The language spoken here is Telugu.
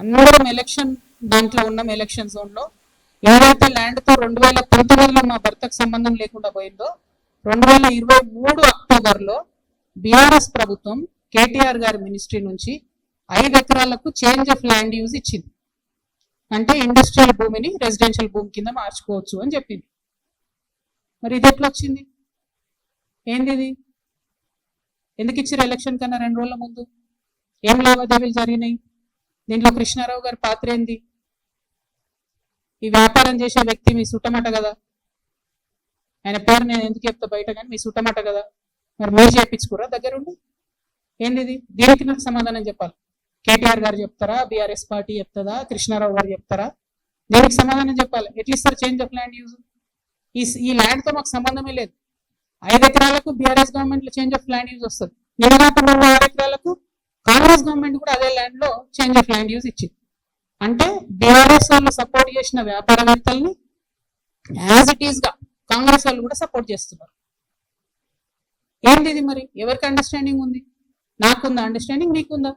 అన్నవరం ఎలక్షన్ దాంట్లో ఉన్నాం ఎలక్షన్ జోన్లో ఏదైతే ల్యాండ్తో రెండు వేల పంతొమ్మిదిలో మా భర్తకు సంబంధం లేకుండా పోయిందో రెండు వేల ఇరవై మూడు అక్టోబర్లో బీఆర్ఎస్ ప్రభుత్వం కేటీఆర్ గారి మినిస్ట్రీ నుంచి ఐదు ఎకరాలకు చేంజ్ ఆఫ్ ల్యాండ్ యూజ్ ఇచ్చింది. అంటే ఇండస్ట్రియల్ భూమిని రెసిడెన్షియల్ భూమి కింద మార్చుకోవచ్చు అని చెప్పింది. మరి ఇది ఎట్లా వచ్చింది? ఏంది ఇది? ఎందుకు ఇచ్చారు ఎలక్షన్ కన్నా రెండు రోజుల ముందు? ఏం లావాదేవీలు జరిగినాయి? దీంట్లో కృష్ణారావు గారి పాత్ర ఏంది? ఈ వ్యాపారం చేసే వ్యక్తి మీ సుట్టమట కదా? ఆయన పేరు నేను ఎందుకు చెప్తా బయట కానీ మీ సుట్టమట కదా? మరి మీరు చేయించుకురా దగ్గరుండి. ఏంది ఇది దీనికి నాకు సమాధానం చెప్పాలి. కేటీఆర్ గారు చెప్తారా? బీఆర్ఎస్ పార్టీ చెప్తుందా? కృష్ణారావు గారు చెప్తారా? దీనికి సమాధానం చెప్పాలి. ఎట్లా ఇస్తారు చేంజ్ ఆఫ్ ల్యాండ్ యూజ్? ఈ ఈ ల్యాండ్తో మాకు సంబంధమే లేదు. ఐదు ఎకరాలకు బీఆర్ఎస్ గవర్నమెంట్లో చేంజ్ ఆఫ్ ల్యాండ్ యూజ్ వస్తుంది. నిన్నగాక ఆరు ఎకరాలకు బీఆర్ఎస్ గవర్నమెంట్ కూడా అదే ల్యాండ్లో చేంజ్ ఆఫ్ ల్యాండ్ యూజ్ ఇచ్చింది. అంటే బీఆర్ఎస్ వాళ్ళు సపోర్ట్ చేసిన వ్యాపారవేత్తల్ని యాజ్ ఇట్ ఈస్గా కాంగ్రెస్ వాళ్ళు కూడా సపోర్ట్ చేస్తున్నారు. ఏంటిది మరి? ఎవరికి అండర్స్టాండింగ్ ఉంది? నాకుందా? అండర్స్టాండింగ్ మీకుందా?